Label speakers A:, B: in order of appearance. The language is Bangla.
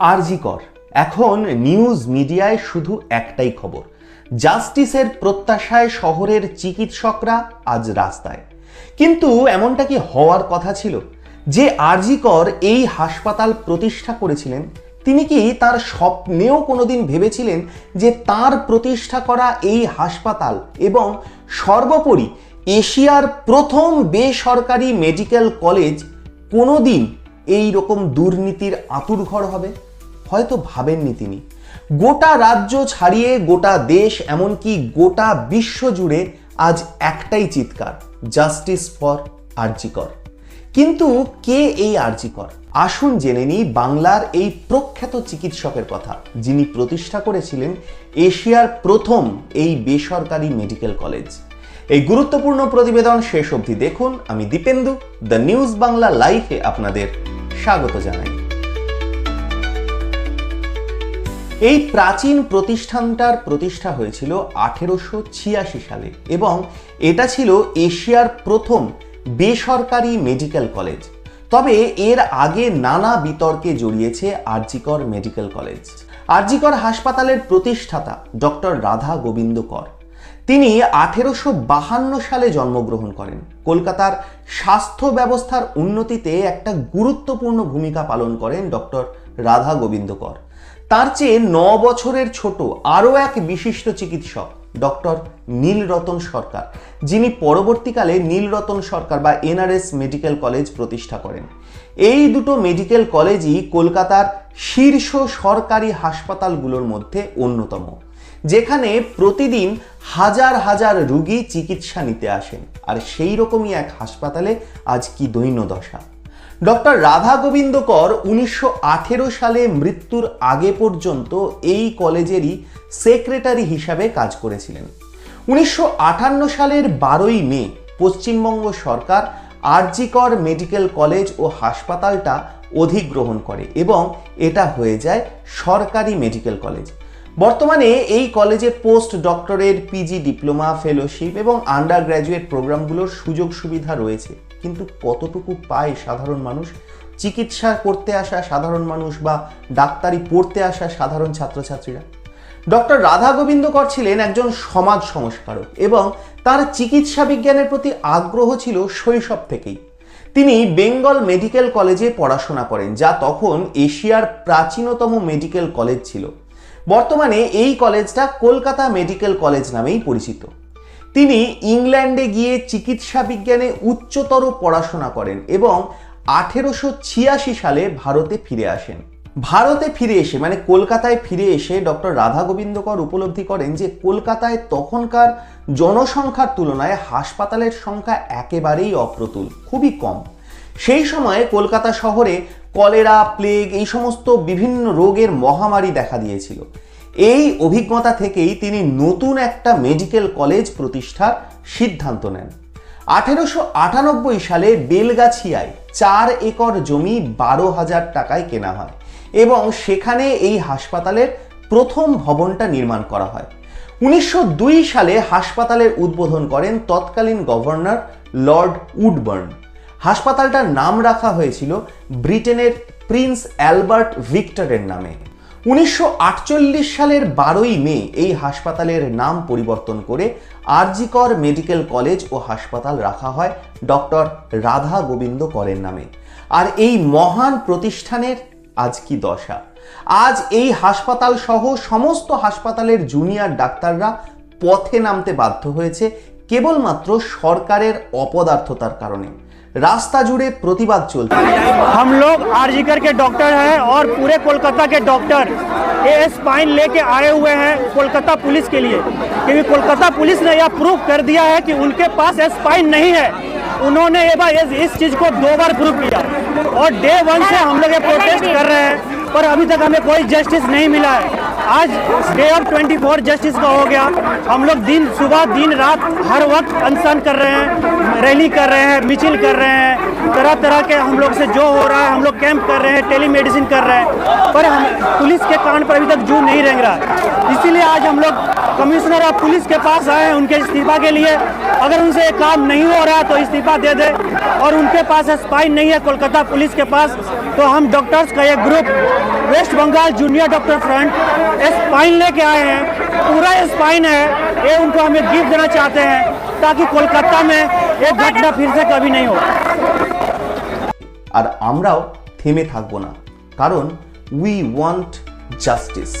A: আরজি কর। এখন নিউজ মিডিয়ায় শুধু একটাই খবর। জাস্টিসের প্রত্যাশায় শহরের চিকিৎসকরা আজ রাস্তায়। কিন্তু এমনটা কি হওয়ার কথা ছিল? যে আরজি কর এই হাসপাতাল প্রতিষ্ঠা করেছিলেন, তিনি কি তার স্বপ্নেও কোনোদিন ভেবেছিলেন যে তার প্রতিষ্ঠা করা এই হাসপাতাল এবং সর্বোপরি এশিয়ার প্রথম বেসরকারি মেডিকেল কলেজ কোনোদিন এই রকম দুর্নীতির আতুরঘর হবে? হয়তো ভাবেননি তিনি। গোটা রাজ্য ছাড়িয়ে গোটা দেশ, এমনকি গোটা বিশ্ব জুড়ে আজ একটাই চিৎকার জাস্টিস ফর আরজিকর কিন্তু কে এই আরজিকর আসুন জেনে নিই বাংলার এই প্রখ্যাত চিকিৎসকের কথা, যিনি প্রতিষ্ঠা করেছিলেন এশিয়ার প্রথম এই বেসরকারি মেডিকেল কলেজ। এই গুরুত্বপূর্ণ প্রতিবেদন শেষ অবধি দেখুন। আমি দীপেন্দু, দ্য নিউজ বাংলা লাইফে আপনাদের স্বাগত জানাই। এই প্রাচীন প্রতিষ্ঠানটার প্রতিষ্ঠা হয়েছিল আঠেরোশো ছিয়াশি সালে এবং এটা ছিল এশিয়ার প্রথম বেসরকারি মেডিকেল কলেজ। তবে এর আগে নানা বিতর্কে জড়িয়েছে আরজিকর মেডিকেল কলেজ। আরজিকর হাসপাতালের প্রতিষ্ঠাতা ডক্টর রাধা গোবিন্দ কর। তিনি আঠেরোশো বাহান্ন সালে জন্মগ্রহণ করেন। কলকাতার স্বাস্থ্য ব্যবস্থার উন্নতিতে একটা গুরুত্বপূর্ণ ভূমিকা পালন করেন ডক্টর রাধা গোবিন্দ কর। তার চেয়ে ন বছরের ছোট আরও এক বিশিষ্ট চিকিৎসক, ডক্টর নীলরতন সরকার, যিনি পরবর্তীকালে নীলরতন সরকার বা এনআরএস মেডিকেল কলেজ প্রতিষ্ঠা করেন। এই দুটো মেডিকেল কলেজই কলকাতার শীর্ষ সরকারি হাসপাতালগুলোর মধ্যে অন্যতম, যেখানে প্রতিদিন হাজার হাজার রুগী চিকিৎসা নিতে আসেন। আর সেই রকমই এক হাসপাতালে আজ কি দৈন্য দশা ডক্টর রাধা গোবিন্দ কর উনিশশো সালে মৃত্যুর আগে পর্যন্ত এই কলেজেরই সেক্রেটারি হিসাবে কাজ করেছিলেন। উনিশশো আটান্ন সালের বারোই মে পশ্চিমবঙ্গ সরকার আরজিকর মেডিকেল কলেজ ও হাসপাতালটা অধিগ্রহণ করে এবং এটা হয়ে যায় সরকারি মেডিকেল কলেজ। বর্তমানে এই কলেজে post doctorate, PG diploma, fellowship এবং আন্ডার গ্র্যাজুয়েট প্রোগ্রামগুলোর সুযোগ সুবিধা রয়েছে। কিন্তু কতটুকু পায় সাধারণ মানুষ? চিকিৎসা করতে আসা সাধারণ মানুষ বা ডাক্তারি পড়তে আসা সাধারণ ছাত্রছাত্রীরা? ডক্টর রাধা গোবিন্দ কর ছিলেন একজন সমাজ সংস্কারক এবং তার চিকিৎসা বিজ্ঞানের প্রতি আগ্রহ ছিল শৈশব থেকেই। তিনি বেঙ্গল মেডিকেল কলেজে পড়াশোনা করেন, যা তখন এশিয়ার প্রাচীনতম মেডিকেল কলেজ ছিল। বর্তমানে এই কলেজটা কলকাতা মেডিকেল কলেজ নামেই পরিচিত। তিনি ইংল্যান্ডে গিয়ে চিকিৎসা বিজ্ঞানে উচ্চতর পড়াশোনা করেন এবং আঠেরোশো ছিয়াশি সালে ভারতে ফিরে আসেন। ভারতে ফিরে এসে মানে কলকাতায় ফিরে এসে ডক্টর রাধা গোবিন্দকর উপলব্ধি করেন যে, কলকাতায় তখনকার জনসংখ্যার তুলনায় হাসপাতালের সংখ্যা একেবারেই অপ্রতুল, খুবই কম। সেই সময়ে কলকাতা শহরে কলেরা, প্লেগ এই সমস্ত বিভিন্ন রোগের মহামারী দেখা দিয়েছিল। এই অভিজ্ঞতা থেকেই তিনি নতুন একটা মেডিকেল কলেজ প্রতিষ্ঠার সিদ্ধান্ত নেন। আঠেরোশো আটানব্বই সালে বেলগাছিয়ায় চার একর জমি বারো হাজার টাকায় কেনা হয় এবং সেখানে এই হাসপাতালের প্রথম ভবনটা নির্মাণ করা হয়। উনিশশো দুই সালে হাসপাতালের উদ্বোধন করেন তৎকালীন গভর্নর লর্ড উডবার্ন। হাসপাতালটার নাম রাখা হয়েছিল ব্রিটেনের প্রিন্স অ্যালবার্ট ভিক্টরের নামে। উনিশশো আটচল্লিশ সালের বারোই মে এই হাসপাতালের নাম পরিবর্তন করে আরজিকর মেডিকেল কলেজ ও হাসপাতাল রাখা হয় ডক্টর রাধা গোবিন্দ করের নামে। আর এই মহান প্রতিষ্ঠানের আজ কি দশা? আজ এই হাসপাতাল সহ সমস্ত হাসপাতালের জুনিয়র ডাক্তাররা পথে নামতে বাধ্য হয়েছে কেবলমাত্র সরকারের অপদার্থতার কারণে রাস্তা জুড়ে প্রতিবাদ চলছে
B: हम लोग आरजीकर के डॉक्टर हैं और पूरे कोलकाता के डॉक्टर ये स्पाइन लेके आए हुए हैं कोलकाता पुलिस के लिए क्योंकि कोलकाता पुलिस ने यह प्रूफ कर दिया है कि उनके पास स्पाइन नहीं है उन्होंने ये बार इस, इस चीज को दो बार प्रूफ किया और डे वन से हम लोग ये प्रोटेस्ट कर रहे हैं पर अभी तक हमें कोई जस्टिस नहीं मिला है आज डे ऑफ़ 24 जस्टिस का हो गया। हम लोग दिन, सुबह, दिन, रात, हर वक्त अनशन कर रहे हैं, रैली कर रहे हैं मिचिल कर रहे हैं। तरह तरह के हम लोग से जो हो रहा है, हम लोग कैंप कर रहे हैं टेली मेडिसिन कर रहे हैं। पर हम पुलिस के कान पर अभी तक जू नहीं रेंग रहा। इसीलिए आज हम लोग कमिश्नर ऑफ़ पुलिस के पास आए हैं उनके इस्तीफा के लिए। अगर उनसे काम नहीं हो रहा है तो इस्तीफा दे दे। और उनके पास स्पाइन नहीं है, कोलकाता पुलिस के पास तो हम डॉक्टर्स का एक group West Bengal junior doctor front spine लेके आए हैं पूरा स्पाइन है ये उनको हमें गिफ्ट देना चाहते हैं ताकि कोलकाता में एक घटना फिर से कभी नहीं हो
A: আর আমরাও থেমে থাকবো না কারণ উই ওয়ান্ট জাস্টিস